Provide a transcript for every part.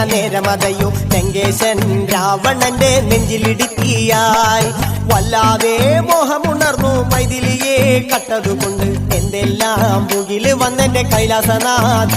രാമനയണ നേരമതയു ലങ്കേശൻ രാവണന്റെ നെഞ്ചിലിടുക്കിയായി വല്ലാതെ മോഹമുണർന്നു മൈതിലിയെ കട്ടതുകൊണ്ട് എന്തെല്ലാം മുകിൽ വന്നെന്റെ കൈലാസനാഥ.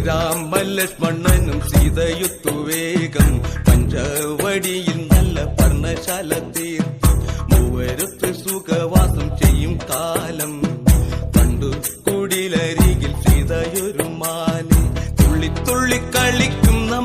ശ്രീരാമ ലക്ഷ്മണനും സീതയുത്തു വേഗം. പഞ്ചവടിയിൽ നല്ല പർണശാല തീർത്തു. മൂവരുത്ത് സുഖവാസം ചെയ്യും കാലം. കണ്ടു കുടിലരികിൽ സീതയൊരു മാലി തുള്ളി തുള്ളി കളിക്കുന്ന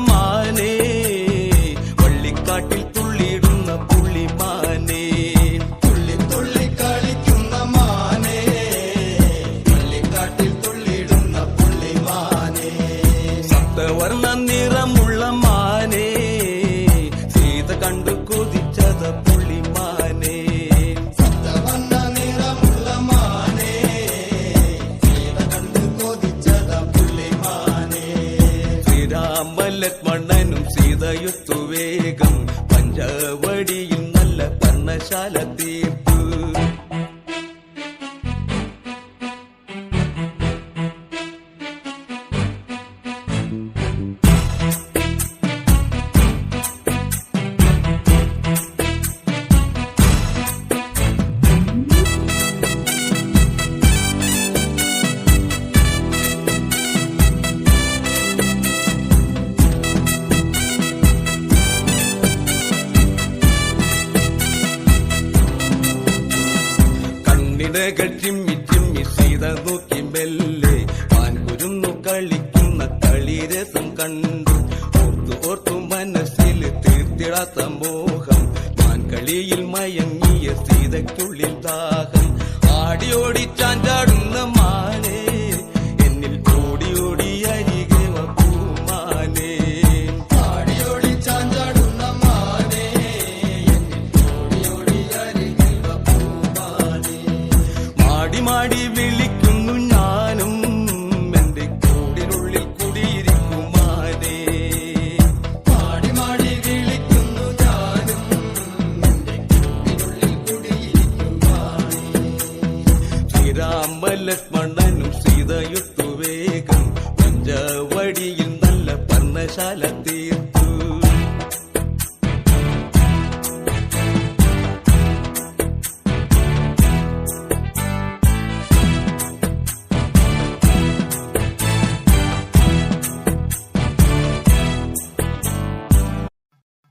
ശ്രീരാമലക്ഷ്മണനും സീതയുത്തു വേഗം. പഞ്ചവടിയിൽ നല്ല പർണശാല തീർത്തു സീത നോക്കി മെല്ലെ കളിക്കുന്ന കളിരസം കണ്ടു. ഓർത്തു ഓർത്തു മനസ്സിൽ തീർത്തിടാത്ത മോഹം. മാൻകളിയിൽ മയങ്ങിയ സീതയ്ക്കുള്ളിൽ ദാഹം. ആടിയോടി ചാഞ്ചാടുന്ന ശ്രീരാമലക്ഷ്മണനും സീതയുത്തു വേഗം. പഞ്ചവടിയിൽ നല്ല പർണശാല തീർത്തു.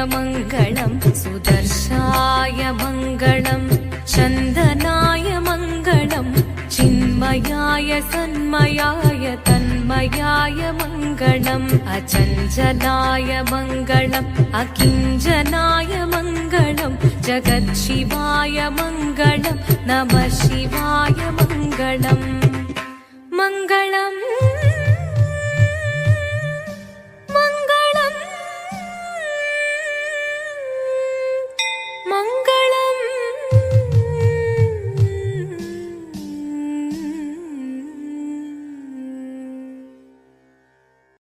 शाश्वताय मङ्गलम् सुदर्शाय मङ्गलम् चन्दनाय मङ्गलम् चिन्मयाय सन्मयाय तन्मयाय मङ्गलम् अचञ्चलाय मङ्गलम् अकिञ्चनाय मङ्गलम् जगत्शिवाय मङ्गलम् नमः शिवाय मङ्गलम् मङ्गलम्